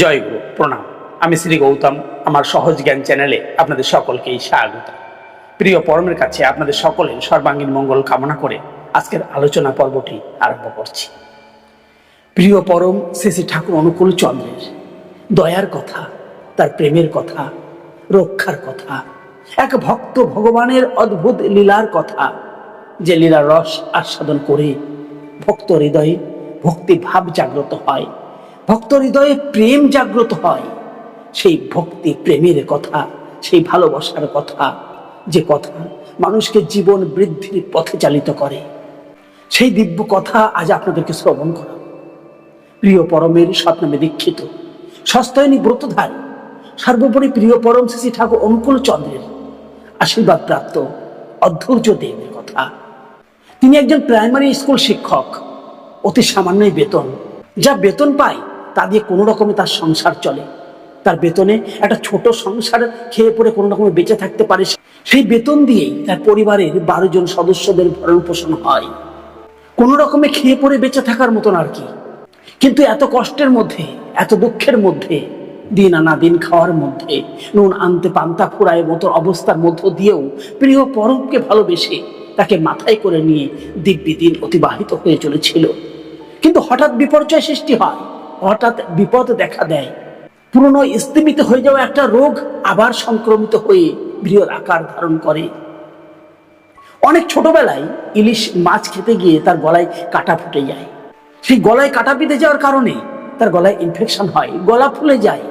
জয় গুরু, প্রণাম। আমি শ্রী গৌতম, আমার সহজ জ্ঞান চ্যানেলে আপনাদের সকলকেই স্বাগত। প্রিয় পরমের কাছে আপনাদের সকলের সর্বাঙ্গীন মঙ্গল কামনা করে আজকের আলোচনা পর্বটি আরম্ভ করছি। প্রিয় পরম শ্রী ঠাকুর অনুকূল চন্দ্রের দয়ার কথা, তার প্রেমের কথা, রক্ষার কথা, এক ভক্ত ভগবানের অদ্ভুত লীলার কথা, যে লীলার রস আস্বাদন করে ভক্ত হৃদয়ে ভক্তি ভাব জাগ্রত হয় ভক্ত হৃদয়ে প্রেম জাগ্রত হয়। সেই ভক্তি প্রেমের কথা, সেই ভালোবাসার কথা, যে কথা মানুষকে জীবন বৃদ্ধির পথে চালিত করে। সেই দিব্য কথা আজ আপনাদেরকে শ্রবণ করা প্রিয় পরমের স্বপ্নমে দীক্ষিত, সস্তয়নী ব্রতধার, সর্বোপরি প্রিয় পরম শ্রী ঠাকুর অনুকূল চন্দ্রের আশীর্বাদ প্রাপ্ত অধৈর্য দেবের কথা। তিনি একজন প্রাইমারি স্কুল শিক্ষক, অতি সামান্যই বেতন। যা বেতন পায় তা দিয়ে কোনো রকমে তার সংসার চলে। তার বেতনে একটা ছোট সংসার খেয়ে পড়ে কোনো রকমে বেঁচে থাকতে পারে সেই বেতন দিয়েই তার পরিবারের বারো জন সদস্যদের ভরণ পোষণ হয়। কোনো রকমে খেয়ে পড়ে বেঁচে থাকার মতন আর কি। কিন্তু এত কষ্টের মধ্যে, এত দুঃখের মধ্যে, দিন আনা দিন খাওয়ার মধ্যে, নুন আনতে পান্তা ফুরায় মতো অবস্থার মধ্য দিয়েও প্রিয় পরমকে ভালোবেসে তাকে মাথায় করে নিয়ে দিব্যি দিন অতিবাহিত হয়ে চলেছিল। কিন্তু হঠাৎ বিপর্যয় সৃষ্টি হয়। হঠাৎ বিপদ দেখা দেয়। পুরনো স্থিমিত হয়ে যাওয়া একটা রোগ আবার সংক্রমিত হয়ে বৃহৎ আকার ধারণ করে। অনেক ছোটবেলায় ইলিশ মাছ খেতে গিয়ে তার গলায় কাটা ফুটে যায়। সেই গলায় কাটা বিঁধে যাওয়ার কারণে তার গলায় ইনফেকশন হয়, গলা ফুলে যায়।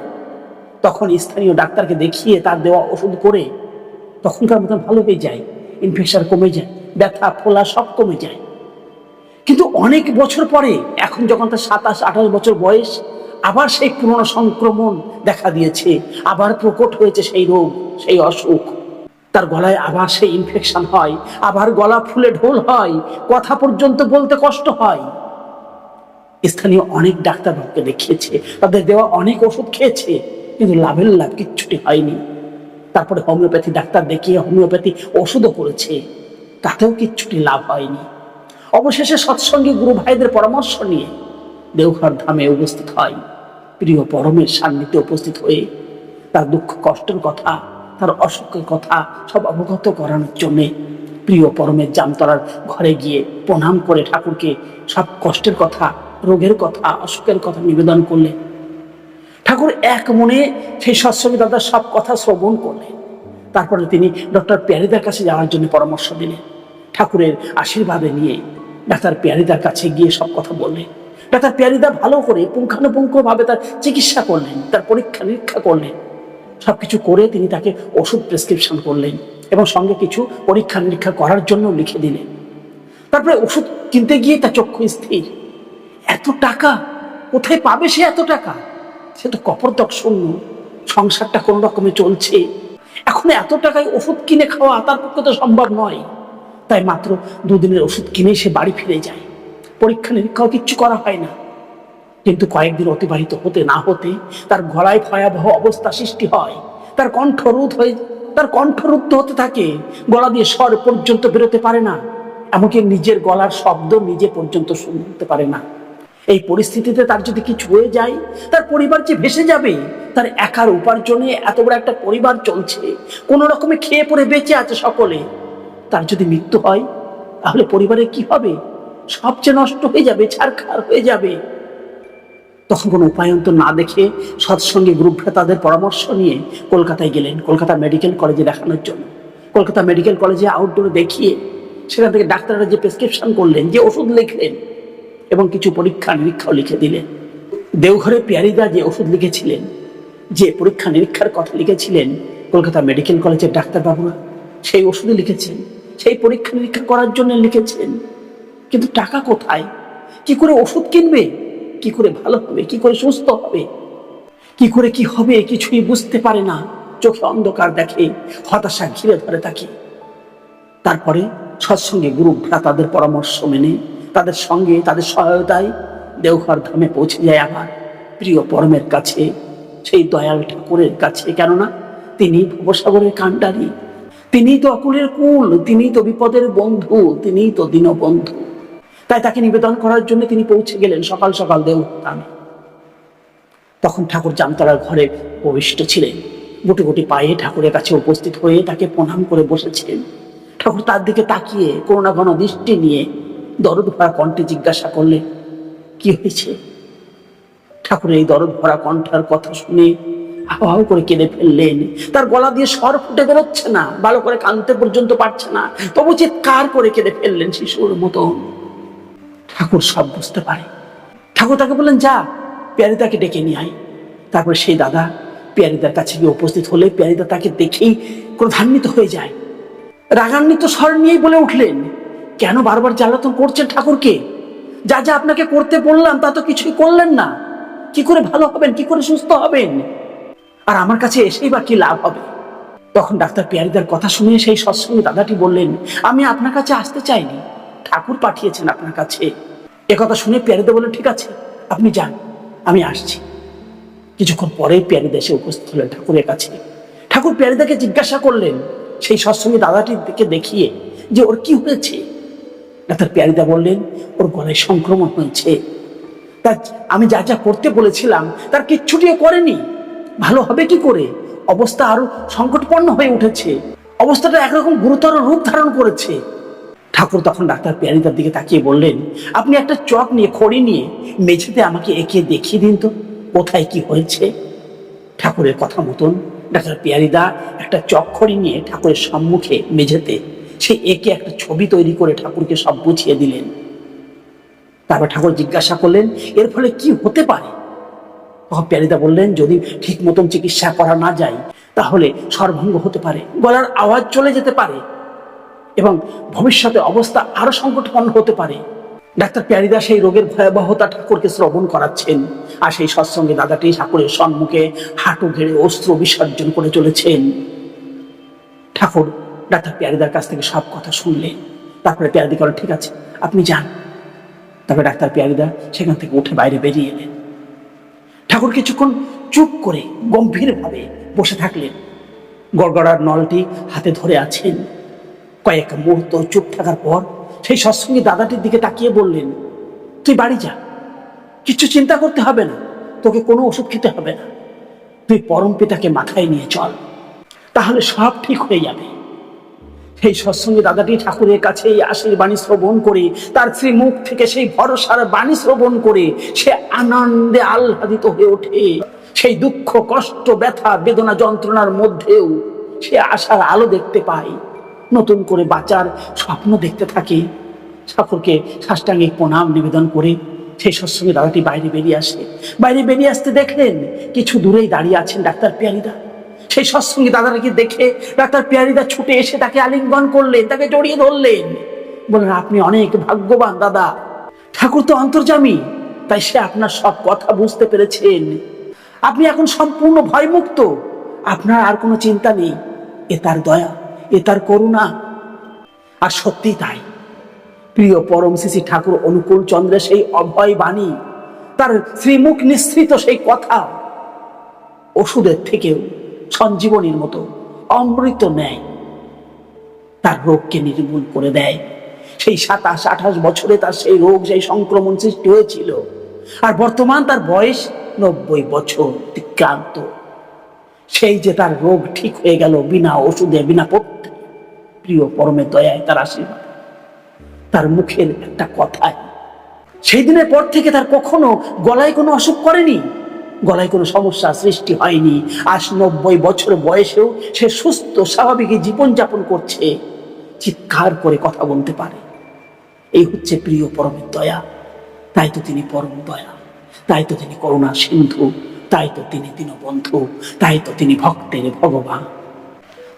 তখন স্থানীয় ডাক্তারকে দেখিয়ে তার দেওয়া ওষুধ করে তখনকার মতন ভালো হয়ে যায় ইনফেকশন কমে যায়, ব্যথা, ফোলা সব কমে যায়। কিন্তু অনেক বছর পরে, এখন যখন তার সাতাশ, আঠাশ বছর বয়স, আবার সেই পুরনো সংক্রমণ দেখা দিয়েছে, আবার প্রকট হয়েছে সেই রোগ, সেই অসুখ। তার গলায় আবার সেই ইনফেকশন হয়, আবার গলা ফুলে ঢোল হয়, কথা পর্যন্ত বলতে কষ্ট হয়। স্থানীয় অনেক ডাক্তারবাবুকে দেখিয়েছে, তাদের দেওয়া অনেক ওষুধ খেয়েছে, কিন্তু লাভের লাভ কিচ্ছুটি হয়নি। তারপরে হোমিওপ্যাথি ডাক্তার দেখিয়ে হোমিওপ্যাথি ওষুধও করেছে, তাতেও কিচ্ছুটি লাভ হয়নি। অবশেষে সৎসঙ্গী গুরু ভাইদের পরামর্শ নিয়ে দেওঘর ধামে উপস্থিত হয়। প্রিয় পরমের সান্নিধ্যে উপস্থিত হয়ে তার দুঃখ, কষ্টের কথা, তার অসুখের কথা সব অবগত করানোর জন্যে প্রিয় পরমের জামতলার ঘরে গিয়ে প্রণাম করে ঠাকুরকে সব কষ্টের কথা, রোগের কথা, অসুখের কথা নিবেদন করলে। ঠাকুর এক মনে সেই সৎসঙ্গী দাদার সব কথা শ্রবণ করলেন। তারপরে তিনি ডক্টর প্যারিদার কাছে যাওয়ার জন্য পরামর্শ দিলেন। ঠাকুরের আশীর্বাদে নিয়ে ডাক্তার প্যারিদার কাছে গিয়ে সব কথা বললেন ডাক্তার প্যারিদা ভালো করে পুঙ্খানুপুঙ্খভাবে তার চিকিৎসা করলেন, তার পরীক্ষা নিরীক্ষা করলেন। সবকিছু করে তিনি তাকে ওষুধ প্রেসক্রিপশন করলেন এবং সঙ্গে কিছু পরীক্ষা নিরীক্ষা করার জন্য লিখে দিলেন। তারপরে ওষুধ কিনতে গিয়ে তার চক্ষু স্থির। এত টাকা? কোথায় পাবে সে এত টাকা? সে তো কপরতক শূন্য। সংসারটা কোন রকমে চলছে? এখন এত টাকায় ওষুধ কিনে খাওয়া তার পক্ষে তো সম্ভব নয়। তাই মাত্র দুদিনের ওষুধ কিনে সে বাড়ি ফিরে যায়। পরীক্ষা নিরীক্ষাও কিচ্ছু করা হয় না। কিন্তু কয়েকদিন অতিবাহিত হতে না হতে তার গলায় ভয়াবহ অবস্থা সৃষ্টি হয়। তার কণ্ঠ কণ্ঠরোধ হয়ে, তার কণ্ঠ কণ্ঠরুদ্ধ হতে থাকে। গলা দিয়ে স্বর পর্যন্ত বেরোতে পারে না। এমনকি নিজের গলার শব্দ নিজে পর্যন্ত শুনতে পারে না। এই পরিস্থিতিতে তার যদি কিছু হয়ে যায়, তার পরিবার যে ভেসে যাবে, তার একার উপার্জনে এত বড় একটা পরিবার চলছে। কোনো রকমে খেয়ে পড়ে বেঁচে আছে সকলে। তার যদি মৃত্যু হয়, তাহলে পরিবারে কি হবে? সবচেয়ে নষ্ট হয়ে যাবে ছাড়খার হয়ে যাবে। তখন কোনো উপায়ন্ত না দেখে সৎসঙ্গে গ্রুপরা তাদের পরামর্শ নিয়ে কলকাতায় গেলেন, কলকাতা মেডিকেল কলেজে দেখানোর জন্য। কলকাতা মেডিকেল কলেজে আউটডোরে দেখিয়ে সেখান থেকে ডাক্তাররা যে প্রেসক্রিপশন করলেন, যে ওষুধ লিখলেন এবং কিছু পরীক্ষা নিরীক্ষাও লিখে দিলেন। দেওঘরে পিয়ারিদা যে ওষুধ লিখেছিলেন, যে পরীক্ষা নিরীক্ষার কথা লিখেছিলেন কলকাতা মেডিকেল কলেজের ডাক্তারবাবুরা, সেই ওষুধে লিখেছেন। সেই পরীক্ষা নিরীক্ষা করার জন্য লিখেছেন। কিন্তু টাকা কোথায়? কি করে ওষুধ কিনবে? কি করে ভালো হবে? কি করে সুস্থ হবে? কি করে কি হবে কিছুই বুঝতে পারে না। চোখে অন্ধকার দেখে, হতাশা ঘিরে ধরে তাকে। তারপরে সৎসঙ্গে গুরু তাদের পরামর্শ মেনে, তাদের সঙ্গে তাদের সহায়তায় দেওঘর ধামে পৌঁছে যায় আবার। প্রিয় পরমের কাছে, সেই দয়াল ঠাকুরের কাছে। কেননা তিনি ভবসাগরের কাণ্ডারি। তিনিই তো অকুলের কুল তিনি তো বিপদের বন্ধু, তিনিই তো দীনবন্ধু। তাই তাকে নিবেদন করার জন্য তিনি পৌঁছে গেলেন সকাল সকাল দেওঘর তখন ঠাকুর জামতলার ঘরে প্রবিষ্ট ছিলেন। গুটি গুটি পায়ে ঠাকুরের কাছে উপস্থিত হয়ে তাকে প্রণাম করে বসেছিলেন। ঠাকুর তার দিকে তাকিয়ে করুণা ঘন দৃষ্টি নিয়ে দরদ ভরা কণ্ঠে জিজ্ঞাসা করলেন, কি হয়েছে? ঠাকুরের এই দরদ ভরা কণ্ঠার কথা শুনে হাও করে কেঁদে ফেললেন। তার গলা দিয়ে স্বর ফুটে বেরোচ্ছে না, ভালো করে কানতে পর্যন্ত পারছে না। তবু চিৎকার করে কেঁদে ফেললেন শিশুর মতন। ঠাকুর সব বুঝতে পারে। ঠাকুর তাকে বললেন, যা, পেয়ারিদাকে ডেকে নিয়ে আয়। তারপরে সেই দাদা পেয়ারিদার কাছে গিয়ে উপস্থিত হলে পেয়ারিদা তাকে দেখেই ক্রধান্বিত হয়ে যায়। রাগান্বিত স্বর নিয়েই বলে উঠলেন, কেন বারবার জ্বালাতন করছেন ঠাকুরকে? যা যা আপনাকে করতে বললাম, তা তো কিছুই করলেন না। কি করে ভালো হবেন? কি করে সুস্থ হবেন? আর আমার কাছে এসেই বা কি লাভ হবে? তখন ডাক্তার পিয়ারিদার কথা শুনে সেই সৎসঙ্গে দাদাটি বললেন, আমি আপনার কাছে আসতে চাইনি। ঠাকুর পাঠিয়েছেন আপনার কাছে। একথা শুনে পিয়ারিদা বললেন, ঠিক আছে, আপনি যান, আমি আসছি। কিছুক্ষণ পরে পিয়ারিদা এসে উপস্থিত হলেন ঠাকুরের কাছে। ঠাকুর পিয়ারিদাকে জিজ্ঞাসা করলেন, সেই সৎসঙ্গে দাদাটির দিকে দেখিয়ে যে ওর কি হয়েছে। ডাক্তার পিয়ারিদা বললেন, ওর গলায় সংক্রমণ হয়েছে। তা আমি যা যা করতে বলেছিলাম, তার কিচ্ছুটিও করেনি। ভালো হবে কি করে? অবস্থা আরও সংকটপন্ন হয়ে উঠেছে। অবস্থাটা একরকম গুরুতর রূপ ধারণ করেছে। ঠাকুর তখন ডাক্তার পিয়ারিদার দিকে তাকিয়ে বললেন, আপনি একটা চক নিয়ে, খড়ি নিয়ে মেঝেতে আমাকে এঁকে দেখিয়ে দিন তো, কোথায় কি হয়েছে? ঠাকুরের কথা মতন ডাক্তার পিয়ারিদা একটা চক খড়ি নিয়ে ঠাকুরের সম্মুখে মেঝেতে, সে একে একটা ছবি তৈরি করে ঠাকুরকে সব বুঝিয়ে দিলেন। তারপর ঠাকুর জিজ্ঞাসা করলেন, এর ফলে কি হতে পারে? প্যারিদা বললেন, যদি ঠিক মতন চিকিৎসা করা না যায়, তাহলে সর্বঙ্গ হতে পারে। গলার আওয়াজ চলে যেতে পারে এবং ভবিষ্যতে অবস্থা আরও সংকটপন্ন হতে পারে। ডাক্তার প্যারিদা সেই রোগের ভয়াবহতা ঠাকুরকে শ্রবণ করাচ্ছেন আর সেই সৎসঙ্গে দাদাটি ঠাকুরের সম্মুখে হাঁটু ঘেড়ে অস্ত্র বিসর্জন করে চলেছেন। ঠাকুর, ডাক্তার প্যারিদার কাছ থেকে সব কথা শুনলেন। তারপরে প্যারিদি করেন ঠিক আছে, আপনি যান। তারপরে ডাক্তার পিয়ারিদা সেখান থেকে উঠে বাইরে বেরিয়ে এলেন। ঠাকুর কিছুক্ষণ চুপ করে গম্ভীরভাবে বসে থাকলেন। গড়গড়ার নলটি হাতে ধরে আছেন। কয়েক মুহূর্ত চুপ থাকার পর সেই সৎসঙ্গে দাদাটির দিকে তাকিয়ে বললেন, তুই বাড়ি যা। কিছু চিন্তা করতে হবে না। তোকে কোনো ওষুধ খেতে হবে না। তুই পরম পিতাকে মাথায় নিয়ে চল। তাহলে সব ঠিক হয়ে যাবে। সেই সৎসঙ্গে দাদাটি ঠাকুরের কাছে এই আশীর বাণী শ্রবণ করে, তার শ্রীমুখ থেকে সেই ভরসার বাণী শ্রবণ করে সে আনন্দে আহ্লাদিত হয়ে ওঠে। সেই দুঃখ, কষ্ট, ব্যথা, বেদনা, যন্ত্রণার মধ্যেও সে আশার আলো দেখতে পায়। নতুন করে বাঁচার স্বপ্ন দেখতে থাকে। ঠাকুরকে সাষ্টাঙ্গিক প্রণাম নিবেদন করে সেই সৎসঙ্গে দাদাটি বাইরে বেরিয়ে আসে। বাইরে বেরিয়ে আসতে দেখলেন কিছু দূরেই দাঁড়িয়ে আছেন ডাক্তার পিয়ারিদা সেই সৎসঙ্গে দাদাটাকে দেখে ডাক্তার পিয়ারিদা ছুটে এসে তাকে আলিঙ্গন করলেন, তাকে জড়িয়ে ধরলেন। বললেন, আপনি অনেক ভাগ্যবান দাদা। ঠাকুর তো অন্তর্জামী তাই সে আপনার সব কথা বুঝতে পেরেছেন। আপনি এখন সম্পূর্ণ ভয়মুক্ত। আপনার আর কোনো চিন্তা নেই। এ তার দয়া, এ তার করুণা। আর সত্যি তাই। প্রিয় পরম শ্রী ঠাকুর অনুকূল চন্দ্রের সেই অভয় বাণী, তার শ্রীমুখ নিঃসৃত সেই কথা, ওষুধের থেকেও সঞ্জীবনীর মতো অমৃত নেয় তার রোগকে নির্মূল করে দেয়। সেই সাতাশ, আঠাশ বছরে তার সেই রোগ, সেই সংক্রমণ সৃষ্টি হয়েছিল। আর বর্তমান তার বয়স নব্বই বছর, অতিক্রান্ত। সেই যে তার রোগ ঠিক হয়ে গেল বিনা ওষুধে, বিনা পথ্যে প্রিয় পরমের দয়ায় তার আশীর্বাদ। তার মুখের একটা কথায় সেই দিনের পর থেকে তার কখনো গলায় কোনো অসুখ করেনি? গলায় কোনো সমস্যা সৃষ্টি হয়নি। আজ নব্বই বছর বয়সেও সে সুস্থ, স্বাভাবিক জীবনযাপন করছে। চিৎকার করে কথা বলতে পারে। এই হচ্ছে প্রিয় পরমের দয়া। তাই তো তিনি পরম দয়া। তাই তো তিনি করুণা সিন্ধু। তাই তো তিনি দীনবন্ধু। তাই তো তিনি ভক্তের ভগবান।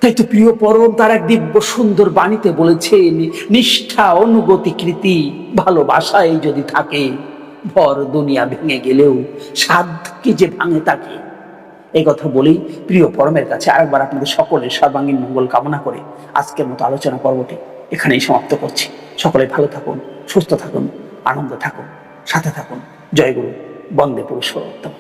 তাই তো প্রিয় পরম তার এক দিব্য সুন্দর বাণীতে বলেছেন, নিষ্ঠা, অনুগতি, কৃতি ভালোবাসায় যদি থাকে ভর দুনিয়া ভেঙে গেলেও সাধ কি যে ভাঙে তাকে এই কথা বলেই প্রিয় পরমের কাছে আরেকবার আপনাদের সকলের সর্বাঙ্গীন মঙ্গল কামনা করে আজকের মতো আলোচনা পর্বটি এখানেই সমাপ্ত করছি। সকলে ভালো থাকুন, সুস্থ থাকুন, আনন্দ থাকুন, সাথে থাকুন। জয়গুরু, বন্দে পুরুষোত্তম।